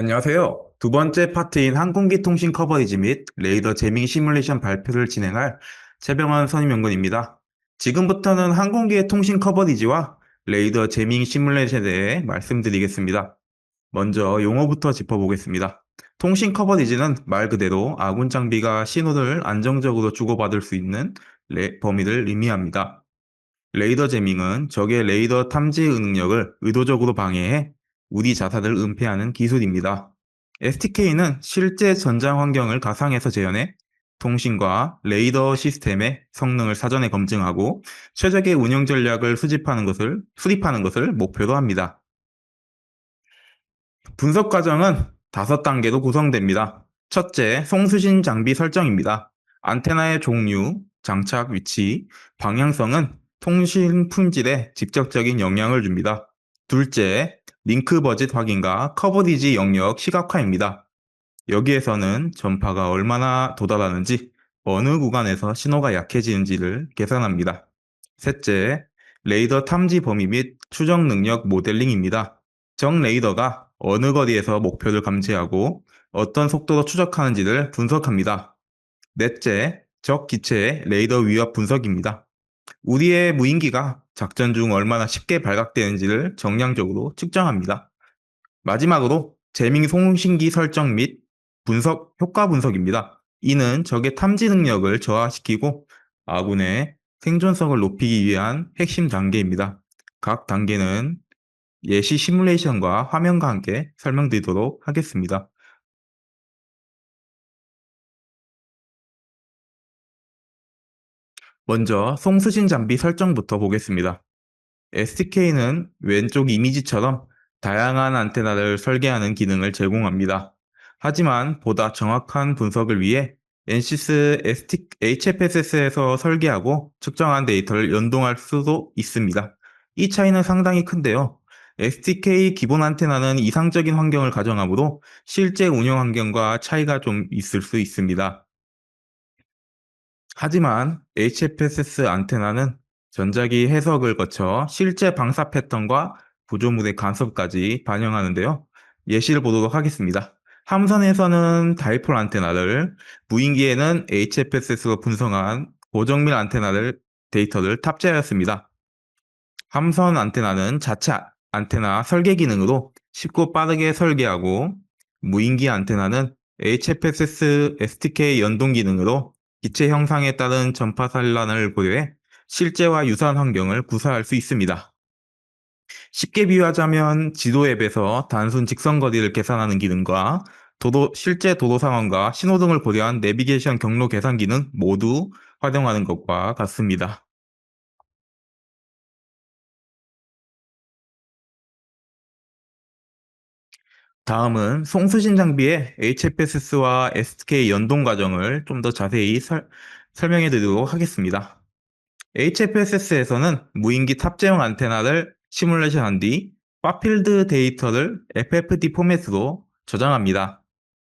안녕하세요. 두 번째 파트인 항공기 통신 커버리지 및 레이더 재밍 시뮬레이션 발표를 진행할 최병환 선임연구원입니다. 지금부터는 항공기의 통신 커버리지와 레이더 재밍 시뮬레이션에 대해 말씀드리겠습니다. 먼저 용어부터 짚어보겠습니다. 통신 커버리지는 말 그대로 아군 장비가 신호를 안정적으로 주고받을 수 있는 레- 범위를 의미합니다. 레이더 재밍은 적의 레이더 탐지 능력을 의도적으로 방해해 우리 자산을 은폐하는 기술입니다. STK는 실제 전장 환경을 가상해서 재현해 통신과 레이더 시스템의 성능을 사전에 검증하고 최적의 운영 전략을 수집하는 것을 수립하는 것을 목표로 합니다. 분석 과정은 다섯 단계로 구성됩니다. 첫째, 송수신 장비 설정입니다. 안테나의 종류, 장착 위치, 방향성은 통신 품질에 직접적인 영향을 줍니다. 둘째, 링크 버짓 확인과 커버리지 영역 시각화입니다. 여기에서는 전파가 얼마나 도달하는지, 어느 구간에서 신호가 약해지는지를 계산합니다. 셋째, 레이더 탐지 범위 및 추정 능력 모델링입니다. 정 레이더가 어느 거리에서 목표를 감지하고 어떤 속도로 추적하는지를 분석합니다. 넷째, 적 기체의 레이더 위협 분석입니다. 우리의 무인기가 작전 중 얼마나 쉽게 발각되는지를 정량적으로 측정합니다. 마지막으로 재밍 송신기 설정 및 분석 효과 분석입니다. 이는 적의 탐지 능력을 저하시키고 아군의 생존성을 높이기 위한 핵심 단계입니다. 각 단계는 예시 시뮬레이션과 화면과 함께 설명드리도록 하겠습니다. 먼저 송수신 장비 설정부터 보겠습니다. STK는 왼쪽 이미지처럼 다양한 안테나를 설계하는 기능을 제공합니다. 하지만 보다 정확한 분석을 위해 NCS ST, HFSS에서 설계하고 측정한 데이터를 연동할 수도 있습니다. 이 차이는 상당히 큰데요. STK 기본 안테나는 이상적인 환경을 가정하므로 실제 운영 환경과 차이가 좀 있을 수 있습니다. 하지만 HFSS 안테나는 전자기 해석을 거쳐 실제 방사 패턴과 구조물의 간섭까지 반영하는데요. 예시를 보도록 하겠습니다. 함선에서는 다이폴 안테나를, 무인기에는 HFSS로 분석한 고정밀 안테나를 데이터를 탑재하였습니다. 함선 안테나는 자체 안테나 설계 기능으로 쉽고 빠르게 설계하고 무인기 안테나는 HFSS STK 연동 기능으로 기체 형상에 따른 전파 산란을 고려해 실제와 유사한 환경을 구사할 수 있습니다. 쉽게 비유하자면 지도 앱에서 단순 직선 거리를 계산하는 기능과 도로, 실제 도로 상황과 신호등을 고려한 내비게이션 경로 계산 기능 모두 활용하는 것과 같습니다. 다음은 송수신 장비의 HFSS와 SK 연동 과정을 좀 더 자세히 설, 설명해 드리도록 하겠습니다. HFSS에서는 무인기 탑재용 안테나를 시뮬레이션한 뒤 파필드 데이터를 FFD 포맷으로 저장합니다.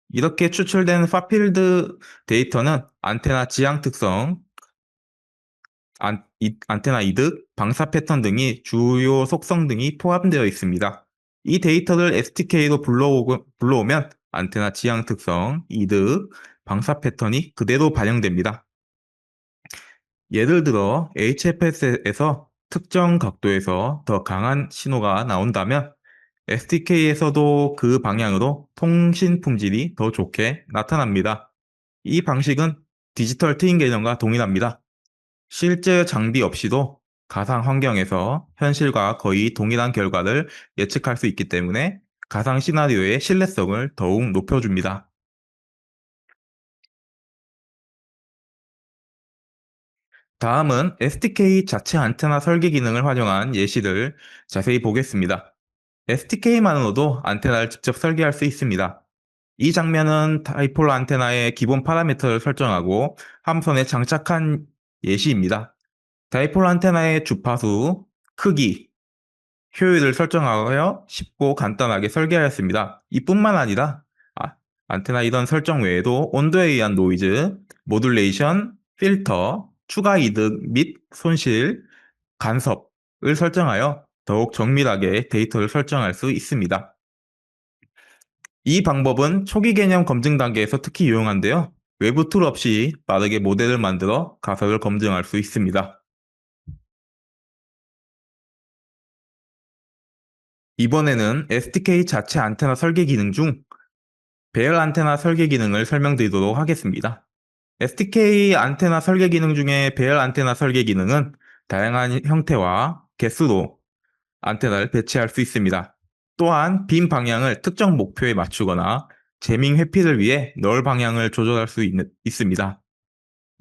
이렇게 추출된 파필드 데이터는 안테나 지향 특성, 안, 이, 안테나 이득, 방사 패턴 등이 주요 속성 등이 포함되어 있습니다. 이 데이터를 STK로 불러오고, 불러오면 안테나 지향 특성, 이득, 방사 패턴이 그대로 반영됩니다. 예를 들어 HFS에서 특정 각도에서 더 강한 신호가 나온다면 STK에서도 그 방향으로 통신 품질이 더 좋게 나타납니다. 이 방식은 디지털 트윈 개념과 동일합니다. 실제 장비 없이도 가상 환경에서 현실과 거의 동일한 결과를 예측할 수 있기 때문에 가상 시나리오의 신뢰성을 더욱 높여줍니다. 다음은 STK 자체 안테나 설계 기능을 활용한 예시를 자세히 보겠습니다. STK만으로도 안테나를 직접 설계할 수 있습니다. 이 장면은 다이폴 안테나의 기본 파라미터를 설정하고 함선에 장착한 예시입니다. 다이폴 안테나의 주파수, 크기, 효율을 설정하여 쉽고 간단하게 설계하였습니다. 이뿐만 아니라 아, 안테나 이런 설정 외에도 온도에 의한 노이즈, 모듈레이션, 필터, 추가 이득 및 손실, 간섭을 설정하여 더욱 정밀하게 데이터를 설정할 수 있습니다. 이 방법은 초기 개념 검증 단계에서 특히 유용한데요. 외부 툴 없이 빠르게 모델을 만들어 가설을 검증할 수 있습니다. 이번에는 SDK 자체 안테나 설계 기능 중 배열 안테나 설계 기능을 설명드리도록 하겠습니다. SDK 안테나 설계 기능 중에 배열 안테나 설계 기능은 다양한 형태와 개수로 안테나를 배치할 수 있습니다. 또한 빔 방향을 특정 목표에 맞추거나 재밍 회피를 위해 널 방향을 조절할 수 있, 있습니다.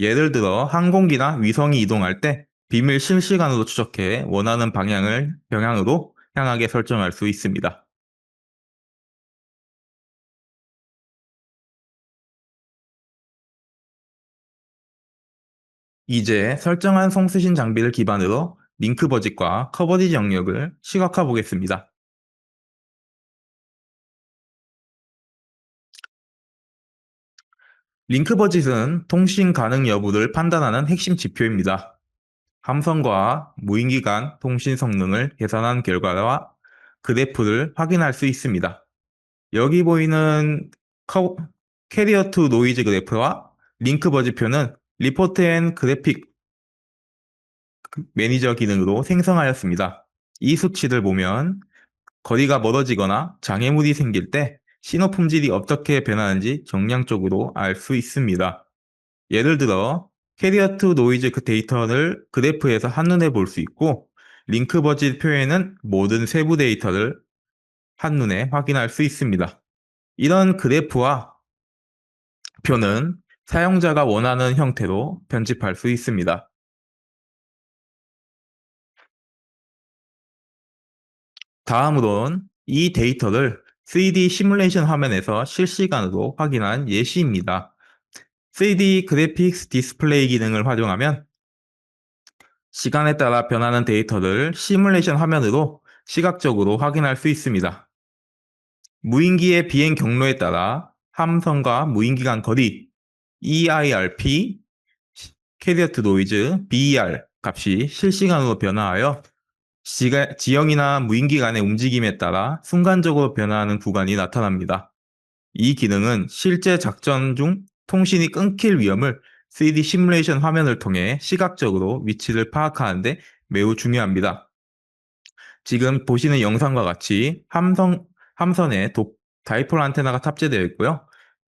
예를 들어 항공기나 위성이 이동할 때 빔을 실시간으로 추적해 원하는 방향을 방향으로 향하게 설정할 수 있습니다. 이제 설정한 송수신 장비를 기반으로 링크 버짓과 커버리지 영역을 시각화 보겠습니다. 링크 버짓은 통신 가능 여부를 판단하는 핵심 지표입니다. 함선과 무인기 간 통신 성능을 계산한 결과와 그래프를 확인할 수 있습니다. 여기 보이는 캐리어 투 노이즈 그래프와 링크 버즈표는 리포트 앤 그래픽 매니저 기능으로 생성하였습니다. 이 수치를 보면 거리가 멀어지거나 장애물이 생길 때 신호 품질이 어떻게 변하는지 정량적으로 알 수 있습니다. 예를 들어 캐리어 투 노이즈 그 데이터를 그래프에서 한눈에 볼 수 있고 링크 버짓 표에는 모든 세부 데이터를 한눈에 확인할 수 있습니다. 이런 그래프와 표는 사용자가 원하는 형태로 편집할 수 있습니다. 다음으론 이 데이터를 3D 시뮬레이션 화면에서 실시간으로 확인한 예시입니다. 3D 그래픽스 디스플레이 기능을 활용하면 시간에 따라 변하는 데이터를 시뮬레이션 화면으로 시각적으로 확인할 수 있습니다. 무인기의 비행 경로에 따라 함선과 무인기 간 거리, EIRP, 캐리어트 노이즈, BER 값이 실시간으로 변화하여 지가, 지형이나 무인기 간의 움직임에 따라 순간적으로 변화하는 구간이 나타납니다. 이 기능은 실제 작전 중 통신이 끊길 위험을 3D 시뮬레이션 화면을 통해 시각적으로 위치를 파악하는데 매우 중요합니다. 지금 보시는 영상과 같이 함선, 함선에 도, 다이폴 안테나가 탑재되어 있고요.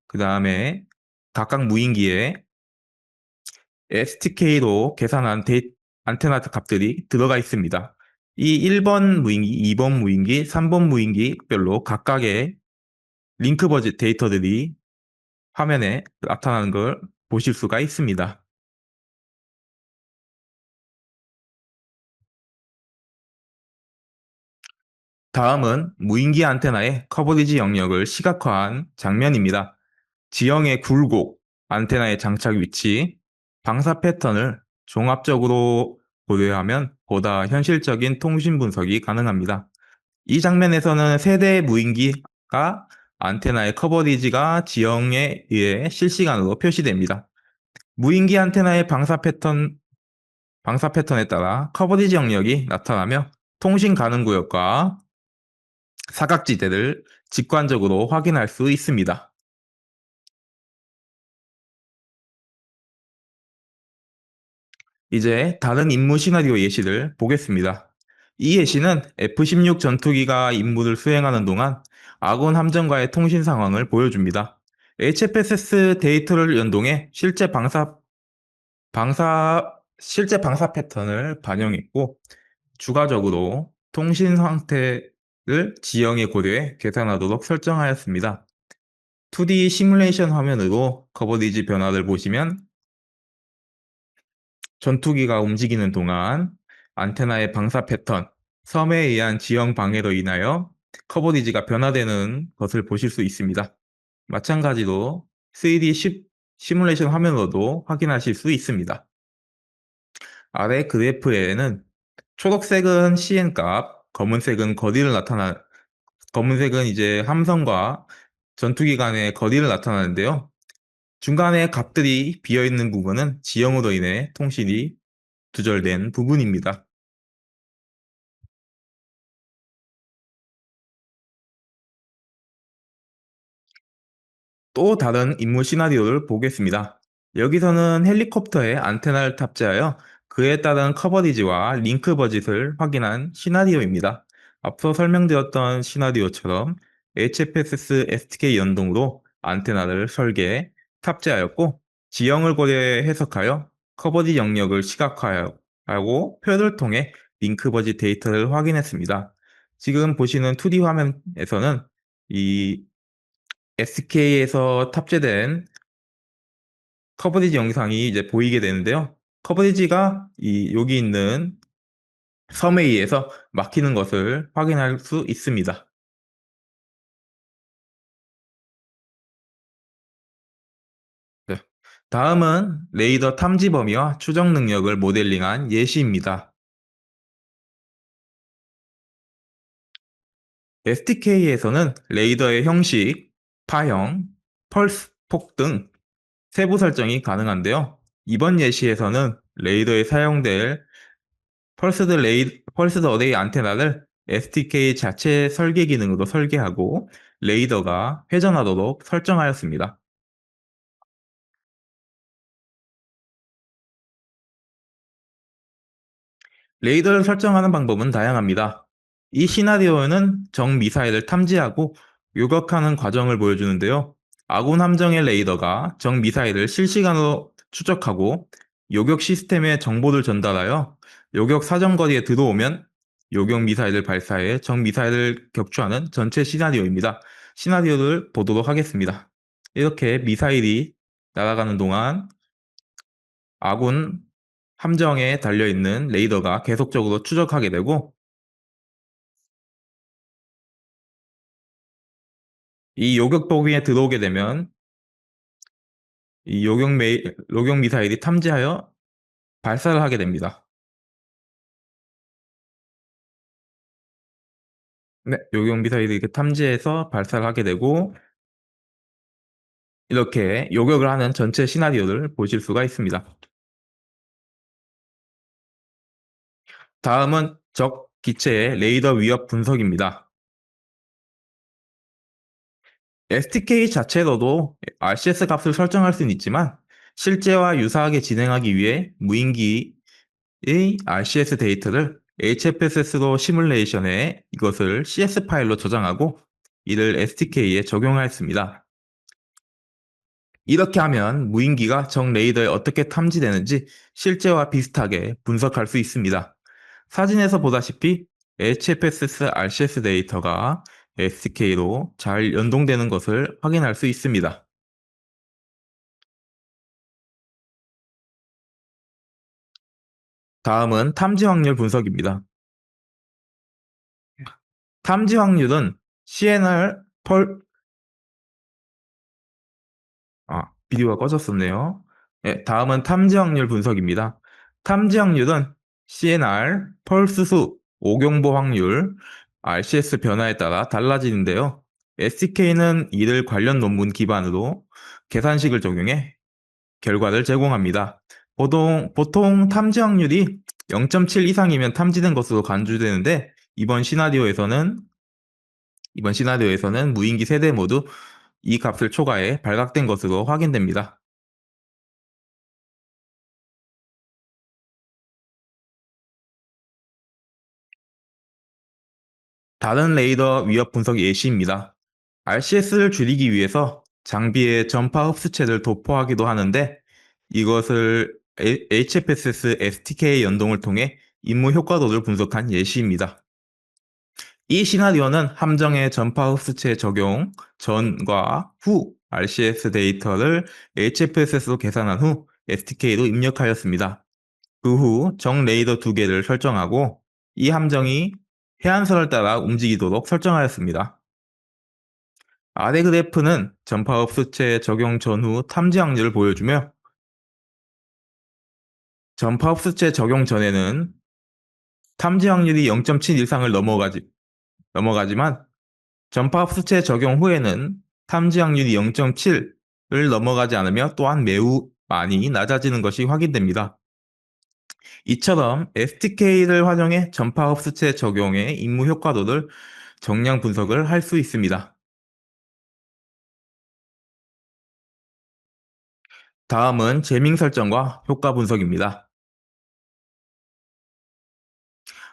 그 다음에 각각 무인기에 STK로 계산한 데이, 안테나 값들이 들어가 있습니다. 이 1번 무인기, 2번 무인기, 3번 무인기별로 각각의 링크 버짓 데이터들이 화면에 나타나는 걸 보실 수가 있습니다. 다음은 무인기 안테나의 커버리지 영역을 시각화한 장면입니다. 지형의 굴곡, 안테나의 장착 위치, 방사 패턴을 종합적으로 고려하면 보다 현실적인 통신 분석이 가능합니다. 이 장면에서는 세대의 무인기가 안테나의 커버리지가 지형에 의해 실시간으로 표시됩니다. 무인기 안테나의 방사 패턴, 방사 패턴에 따라 커버리지 영역이 나타나며 통신 가능 구역과 사각지대를 직관적으로 확인할 수 있습니다. 이제 다른 임무 시나리오 예시를 보겠습니다. 이 예시는 F-16 전투기가 임무를 수행하는 동안 아군 함정과의 통신 상황을 보여줍니다. HFSS 데이터를 연동해 실제 방사, 방사, 실제 방사 패턴을 반영했고, 추가적으로 통신 상태를 지형에 고려해 계산하도록 설정하였습니다. 2D 시뮬레이션 화면으로 커버리지 변화를 보시면 전투기가 움직이는 동안 안테나의 방사 패턴, 섬에 의한 지형 방해로 인하여 커버리지가 변화되는 것을 보실 수 있습니다. 마찬가지로 3D 시, 시뮬레이션 화면으로도 확인하실 수 있습니다. 아래 그래프에는 초록색은 CN 값, 검은색은 거리를 나타나 검은색은 이제 함선과 전투기 간의 거리를 나타나는데요. 중간에 값들이 비어있는 부분은 지형으로 인해 통신이 두절된 부분입니다. 또 다른 임무 시나리오를 보겠습니다. 여기서는 헬리콥터에 안테나를 탑재하여 그에 따른 커버리지와 링크 버짓을 확인한 시나리오입니다. 앞서 설명드렸던 시나리오처럼 HFSS STK 연동으로 안테나를 설계, 탑재하였고 지형을 고려해 해석하여 커버리 영역을 시각화하고 표를 통해 링크 버짓 데이터를 확인했습니다. 지금 보시는 2D 화면에서는 이 SK에서 탑재된 커버리지 영상이 이제 보이게 되는데요. 커버리지가 이 여기 있는 섬에 의해서 막히는 것을 확인할 수 있습니다. 네. 다음은 레이더 탐지 범위와 추적 능력을 모델링한 예시입니다. STK에서는 레이더의 형식, 파형, 펄스, 폭 등 세부 설정이 가능한데요. 이번 예시에서는 레이더에 사용될 펄스드 레이, 펄스드 어데이 안테나를 STK 자체 설계 기능으로 설계하고 레이더가 회전하도록 설정하였습니다. 레이더를 설정하는 방법은 다양합니다. 이 시나리오는 정 미사일을 탐지하고 요격하는 과정을 보여주는데요. 아군 함정의 레이더가 정 미사일을 실시간으로 추적하고 요격 시스템에 정보를 전달하여 요격 사정거리에 들어오면 요격 미사일을 발사해 정 미사일을 격추하는 전체 시나리오입니다. 시나리오를 보도록 하겠습니다. 이렇게 미사일이 날아가는 동안 아군 함정에 달려있는 레이더가 계속적으로 추적하게 되고 이 요격 범위에 들어오게 되면 이 요격, 메, 요격 미사일이 탐지하여 발사를 하게 됩니다. 네, 요격 미사일이 이렇게 탐지해서 발사를 하게 되고 이렇게 요격을 하는 전체 시나리오를 보실 수가 있습니다. 다음은 적 기체의 레이더 위협 분석입니다. STK 자체로도 RCS 값을 설정할 수는 있지만 실제와 유사하게 진행하기 위해 무인기의 RCS 데이터를 HFSS로 시뮬레이션해 이것을 CS 파일로 저장하고 이를 STK에 적용하였습니다. 이렇게 하면 무인기가 적 레이더에 어떻게 탐지되는지 실제와 비슷하게 분석할 수 있습니다. 사진에서 보다시피 HFSS RCS 데이터가 SDK로 잘 연동되는 것을 확인할 수 있습니다. 다음은 탐지 확률 분석입니다. 탐지 확률은 CNR 펄 아, 비디오가 꺼졌었네요. 네, 다음은 탐지 확률 분석입니다. 탐지 확률은 CNR, 펄스 수, 오경보 확률, RCS 변화에 따라 달라지는데요. SDK는 이를 관련 논문 기반으로 계산식을 적용해 결과를 제공합니다. 보통, 보통 탐지 확률이 0.7 이상이면 탐지된 것으로 간주되는데 이번 시나리오에서는 이번 시나리오에서는 무인기 세대 모두 이 값을 초과해 발각된 것으로 확인됩니다. 다른 레이더 위협 분석 예시입니다. RCS를 줄이기 위해서 장비에 전파 흡수체를 도포하기도 하는데 이것을 HFSS STK 연동을 통해 임무 효과도를 분석한 예시입니다. 이 시나리오는 함정의 전파 흡수체 적용 전과 후 RCS 데이터를 HFSS로 계산한 후 STK로 입력하였습니다. 그 후 정 레이더 두 개를 설정하고 이 함정이 해안선을 따라 움직이도록 설정하였습니다. 아래 그래프는 전파 흡수체 적용 전후 탐지 확률을 보여주며 전파 흡수체 적용 전에는 탐지 확률이 0.7 이상을 넘어가지, 넘어가지만 전파 흡수체 적용 후에는 탐지 확률이 0.7을 넘어가지 않으며 또한 매우 많이 낮아지는 것이 확인됩니다. 이처럼 STK를 활용해 전파 흡수체 적용의 임무 효과도를 정량 분석을 할 수 있습니다. 다음은 재밍 설정과 효과 분석입니다.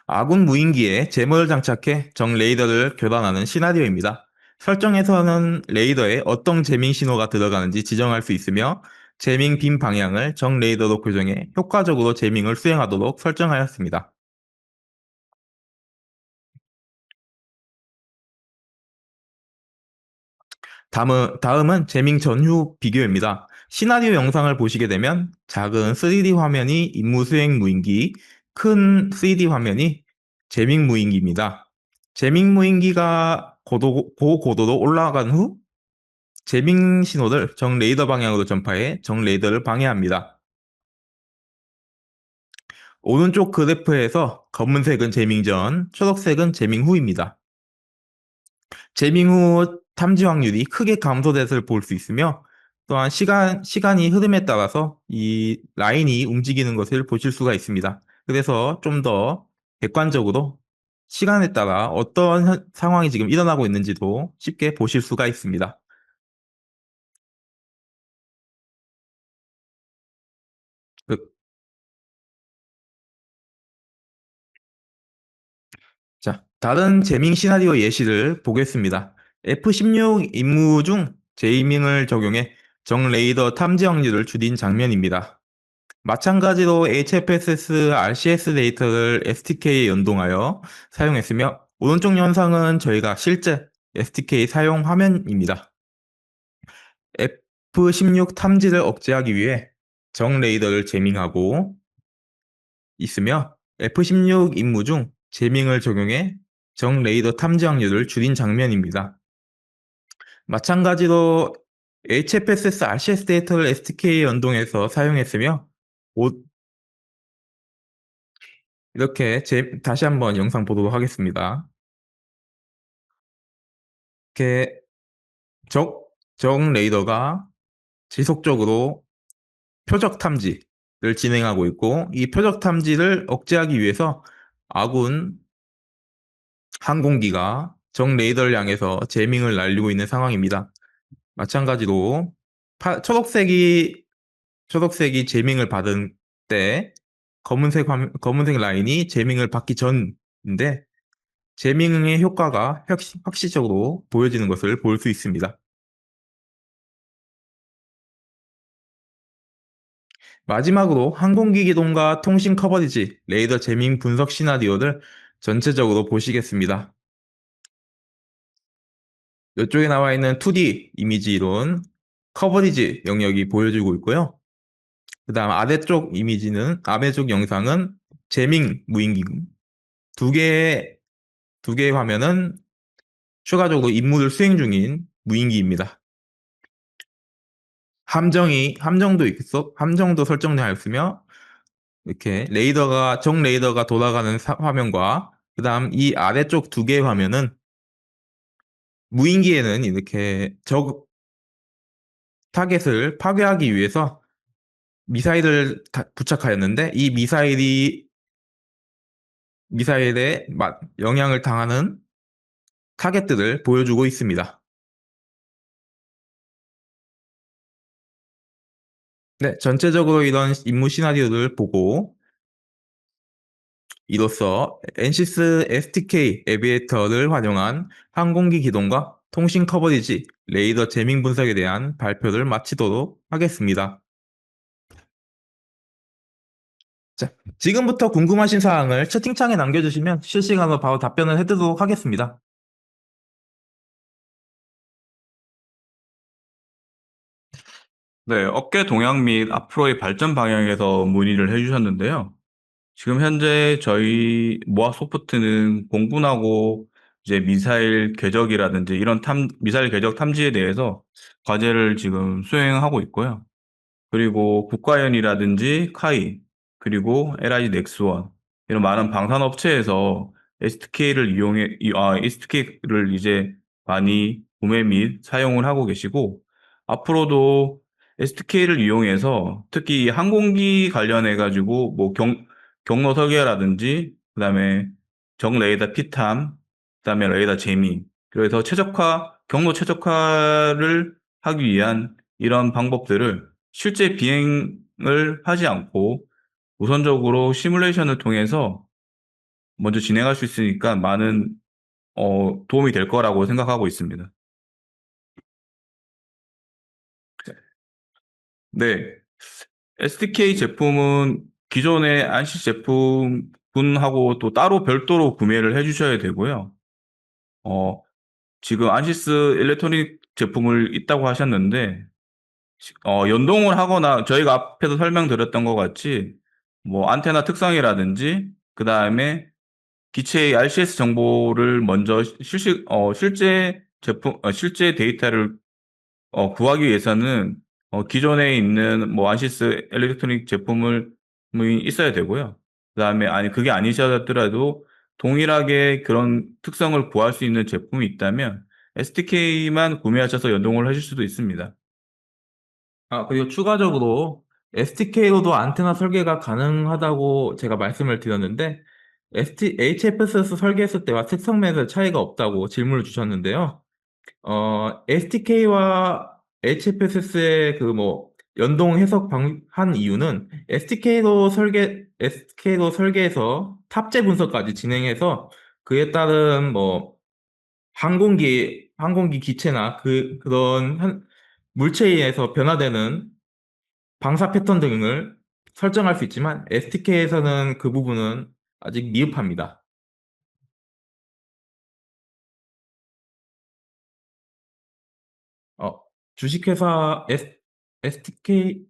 아군 무인기에 제모를 장착해 정 레이더를 교란하는 시나리오입니다. 설정에서는 레이더에 어떤 재밍 신호가 들어가는지 지정할 수 있으며 재밍 빔 방향을 정 레이더로 교정해 효과적으로 재밍을 수행하도록 설정하였습니다. 다음은, 다음은 재밍 전후 비교입니다. 시나리오 영상을 보시게 되면 작은 3D 화면이 임무 수행 무인기, 큰 3D 화면이 재밍 무인기입니다. 재밍 무인기가 고도, 고고도로 올라간 후 재밍 신호를 정 레이더 방향으로 전파해 정 레이더를 방해합니다. 오른쪽 그래프에서 검은색은 재밍 전, 초록색은 재밍 후입니다. 재밍 후 탐지 확률이 크게 감소됨을 볼 수 있으며 또한 시간, 시간이 흐름에 따라서 이 라인이 움직이는 것을 보실 수가 있습니다. 그래서 좀 더 객관적으로 시간에 따라 어떤 현- 상황이 지금 일어나고 있는지도 쉽게 보실 수가 있습니다. 다른 재밍 시나리오 예시를 보겠습니다. F-16 임무 중 재이밍을 적용해 정 레이더 탐지 확률을 줄인 장면입니다. 마찬가지로 HFSS RCS 데이터를 STK에 연동하여 사용했으며 오른쪽 영상은 저희가 실제 STK 사용 화면입니다. F-16 탐지를 억제하기 위해 정 레이더를 재밍하고 있으며 F-16 임무 중 재밍을 적용해 정 레이더 탐지 확률을 줄인 장면입니다. 마찬가지로 HFSS RCS 데이터를 STK에 연동해서 사용했으며 오- 이렇게 제, 다시 한번 영상 보도록 하겠습니다. 이렇게 적, 적 레이더가 지속적으로 표적 탐지를 진행하고 있고 이 표적 탐지를 억제하기 위해서 아군 항공기가 적 레이더를 향해서 재밍을 날리고 있는 상황입니다. 마찬가지로 파, 초록색이 초록색이 재밍을 받은 때 검은색 화면, 검은색 라인이 재밍을 받기 전인데 재밍의 효과가 확시, 확실적으로 보여지는 것을 볼 수 있습니다. 마지막으로 항공기 기동과 통신 커버리지, 레이더 재밍 분석 시나리오를 전체적으로 보시겠습니다. 이쪽에 나와 있는 2D 이미지 이론 커버리지 영역이 보여지고 있고요. 그 다음 아래쪽 이미지는, 아래쪽 영상은 재밍 무인기. 두 개의, 두 개의 화면은 추가적으로 임무를 수행 중인 무인기입니다. 함정이, 함정도 있어, 함정도 설정되었으며, 이렇게 레이더가, 정 레이더가 돌아가는 사- 화면과, 그 다음 이 아래쪽 두 개의 화면은 무인기에는 이렇게 적 타겟을 파괴하기 위해서 미사일을 다- 부착하였는데 이 미사일이 미사일에 마- 영향을 당하는 타겟들을 보여주고 있습니다. 네, 전체적으로 이런 임무 시나리오를 보고 이로써 엔시스 STK 에비에이터를 활용한 항공기 기동과 통신 커버리지, 레이더 재밍 분석에 대한 발표를 마치도록 하겠습니다. 자, 지금부터 궁금하신 사항을 채팅창에 남겨주시면 실시간으로 바로 답변을 해드리도록 하겠습니다. 네, 업계 동향 및 앞으로의 발전 방향에서 문의를 해주셨는데요. 지금 현재 저희 모아 소프트는 공군하고 이제 미사일 궤적이라든지 이런 탐, 미사일 궤적 탐지에 대해서 과제를 지금 수행하고 있고요. 그리고 국가연이라든지 카이, 그리고 LIG 넥스원 이런 많은 방산 업체에서 STK를 이용해 이- 아, STK를 이제 많이 구매 및 사용을 하고 계시고 앞으로도 STK를 이용해서 특히 항공기 관련해 가지고 뭐 경, 경로 설계라든지 그다음에 정 레이더 피탐, 그다음에 레이더 재밍 그래서 최적화 경로 최적화를 하기 위한 이런 방법들을 실제 비행을 하지 않고 우선적으로 시뮬레이션을 통해서 먼저 진행할 수 있으니까 많은 어, 도움이 될 거라고 생각하고 있습니다. 네. SDK 제품은 기존의 안시 제품분하고 또 따로 별도로 구매를 해주셔야 되고요. 어, 지금 안시스 일렉트로닉 제품을 있다고 하셨는데, 시- 어, 연동을 하거나 저희가 앞에서 설명드렸던 것 같이 뭐 안테나 특성이라든지 그 다음에 기체의 RCS 정보를 먼저 실시, 어, 실제 제품, 어, 실제 데이터를 어, 구하기 위해서는 어, 기존에 있는 뭐 안시스 일렉트로닉 제품을 이 있어야 되고요. 그다음에 아니 그게 아니셔더라도 동일하게 그런 특성을 구할 수 있는 제품이 있다면 SDK만 구매하셔서 연동을 하실 수도 있습니다. 아, 그리고 추가적으로 SDK로도 안테나 설계가 가능하다고 제가 말씀을 드렸는데, ST, HFSS 설계했을 때와 특성 면에서 차이가 없다고 질문을 주셨는데요. 어, SDK와 HFSS의 그 뭐, 연동 해석 방, 한 이유는 SDK로 설계, SDK로 설계해서 탑재 분석까지 진행해서 그에 따른 뭐, 항공기, 항공기 기체나 그, 그런 한- 물체에 의해서 변화되는 방사 패턴 등을 설정할 수 있지만 SDK에서는 그 부분은 아직 미흡합니다. 주식회사 S, SDK,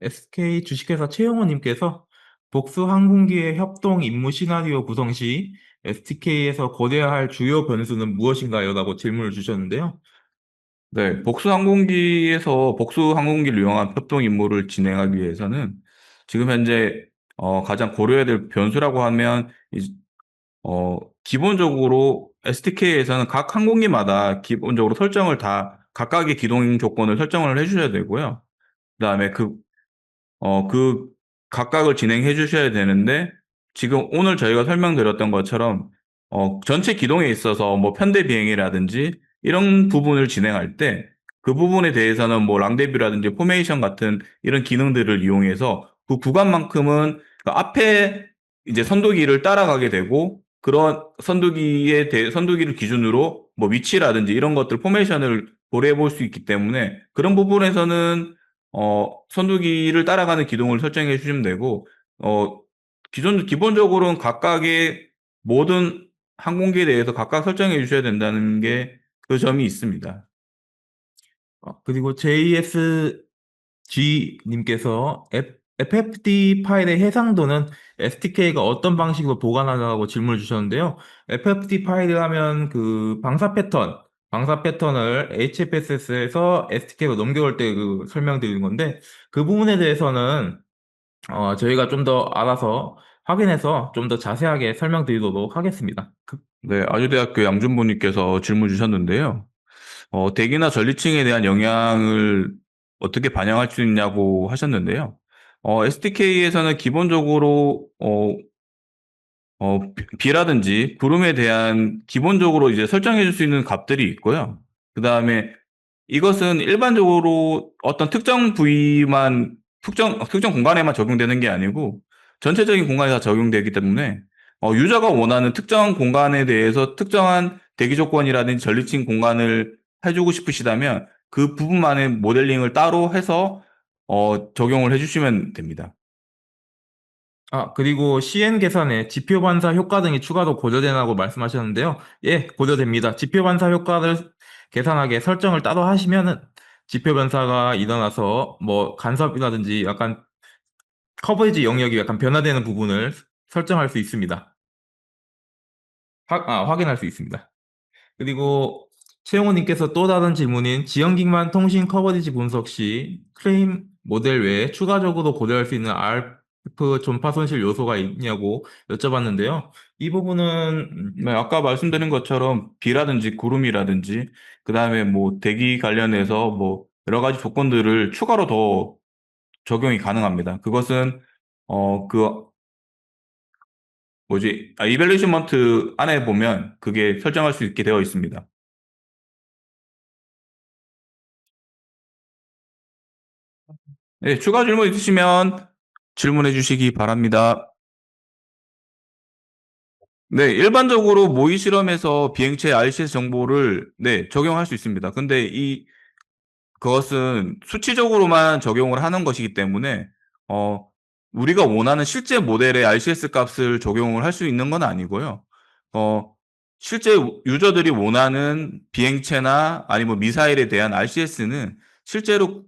SK 주식회사 최영호님께서 복수 항공기의 협동 임무 시나리오 구성 시 SDK에서 고려해야 할 주요 변수는 무엇인가요? 라고 질문을 주셨는데요. 네, 복수 항공기에서 복수 항공기를 이용한 협동 임무를 진행하기 위해서는 지금 현재 어, 가장 고려해야 될 변수라고 하면 이- 어, 기본적으로 SDK에서는 각 항공기마다 기본적으로 설정을 다 각각의 기동 조건을 설정을 해주셔야 되고요. 그다음에 그, 어, 그 각각을 진행해 주셔야 되는데 지금 오늘 저희가 설명드렸던 것처럼 어, 전체 기동에 있어서 뭐 편대 비행이라든지 이런 부분을 진행할 때 그 부분에 대해서는 뭐 랑데뷰라든지 포메이션 같은 이런 기능들을 이용해서 그 구간만큼은 그 앞에 이제 선두기를 따라가게 되고 그런 선두기에 대해 선두기를 기준으로 뭐 위치라든지 이런 것들 포메이션을 고려해 볼 수 있기 때문에 그런 부분에서는 어 선두기를 따라가는 기동을 설정해 주시면 되고 어 기존 기본적으로는 각각의 모든 항공기에 대해서 각각 설정해 주셔야 된다는 게 그 점이 있습니다. 어, 그리고 JSG님께서 FFD 파일의 해상도는 SDK가 어떤 방식으로 보관하냐고 질문을 주셨는데요. FFD 파일을 하면 그 방사 패턴, 방사 패턴을 HFSS에서 SDK로 넘겨올 때 그 설명드리는 건데 그 부분에 대해서는 어, 저희가 좀 더 알아서 확인해서 좀 더 자세하게 설명드리도록 하겠습니다. 그- 네, 아주대학교 양준보님께서 질문 주셨는데요. 어, 대기나 전리층에 대한 영향을 어떻게 반영할 수 있냐고 하셨는데요. 어, SDK에서는 기본적으로 어, 어, 비- 비라든지 구름에 대한 기본적으로 이제 설정해 줄 수 있는 값들이 있고요. 그 다음에 이것은 일반적으로 어떤 특정 부위만 특정 특정 공간에만 적용되는 게 아니고 전체적인 공간에 다 적용되기 때문에 어, 유저가 원하는 특정 공간에 대해서 특정한 대기 조건이라든지 전리층 공간을 해주고 싶으시다면 그 부분만의 모델링을 따로 해서 어, 적용을 해주시면 됩니다. 아, 그리고 CN 계산에 지표 반사 효과 등이 추가로 고려되나고 말씀하셨는데요. 예, 고려됩니다. 지표 반사 효과를 계산하게 설정을 따로 하시면은 지표 반사가 일어나서 뭐 간섭이라든지 약간 커버리지 영역이 약간 변화되는 부분을 설정할 수 있습니다. 확, 아, 확인할 수 있습니다. 그리고 최영호님께서 또 다른 질문인 지연기만 통신 커버리지 분석 시 클레임 모델 외에 추가적으로 고려할 수 있는 RF 전파 손실 요소가 있냐고 여쭤봤는데요. 이 부분은 네, 아까 말씀드린 것처럼 비라든지 구름이라든지 그 다음에 뭐 대기 관련해서 뭐 여러 가지 조건들을 추가로 더 적용이 가능합니다. 그것은 어 그 뭐지 아, 이벨리시먼트 안에 보면 그게 설정할 수 있게 되어 있습니다. 네, 추가 질문 있으시면 질문해 주시기 바랍니다. 네, 일반적으로 모의 실험에서 비행체 RCS 정보를 네, 적용할 수 있습니다. 근데 이 그것은 수치적으로만 적용을 하는 것이기 때문에 어, 우리가 원하는 실제 모델의 RCS 값을 적용을 할 수 있는 건 아니고요. 어, 실제 유저들이 원하는 비행체나 아니면 미사일에 대한 RCS는 실제로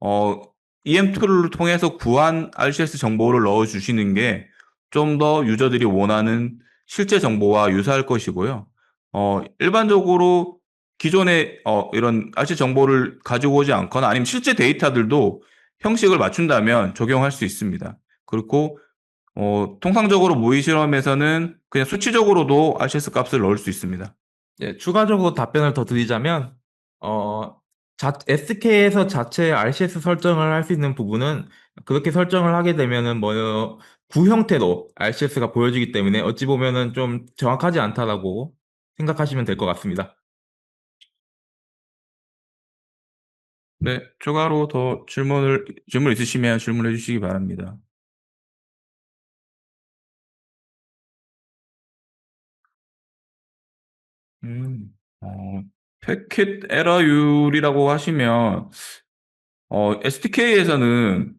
어, EM2를 통해서 구한 RCS 정보를 넣어 주시는 게 좀 더 유저들이 원하는 실제 정보와 유사할 것이고요. 어, 일반적으로 기존의 어, 이런 RCS 정보를 가지고 오지 않거나 아니면 실제 데이터들도 형식을 맞춘다면 적용할 수 있습니다. 그리고 어, 통상적으로 모의 실험에서는 그냥 수치적으로도 RCS 값을 넣을 수 있습니다. 예, 추가적으로 답변을 더 드리자면, 어, 자, SK에서 자체 RCS 설정을 할 수 있는 부분은 그렇게 설정을 하게 되면은 뭐, 구 형태로 RCS가 보여지기 때문에 어찌 보면은 좀 정확하지 않다라고 생각하시면 될 것 같습니다. 네, 추가로 더 질문을 질문 있으시면 질문해 주시기 바랍니다. 음, 어, 패킷 에러율이라고 하시면 어, SDK에서는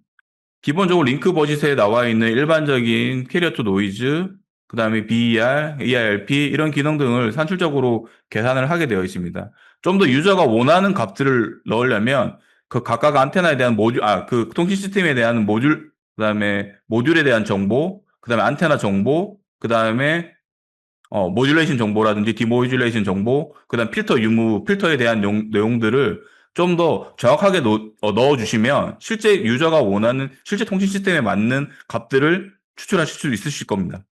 기본적으로 링크 버짓에 나와 있는 일반적인 캐리어 투 노이즈, 그 다음에 BER, EIRP 이런 기능 등을 산출적으로 계산을 하게 되어 있습니다. 좀 더 유저가 원하는 값들을 넣으려면 그 각각 안테나에 대한 모듈, 아, 그 통신 시스템에 대한 모듈, 그 다음에 모듈에 대한 정보, 그 다음에 안테나 정보, 그 다음에 어, 모듈레이션 정보라든지 디모듈레이션 정보, 그 다음 필터 유무, 필터에 대한 용- 내용들을 좀 더 정확하게 놓- 어, 넣어주시면 실제 유저가 원하는 실제 통신 시스템에 맞는 값들을 추출하실 수 있으실 겁니다.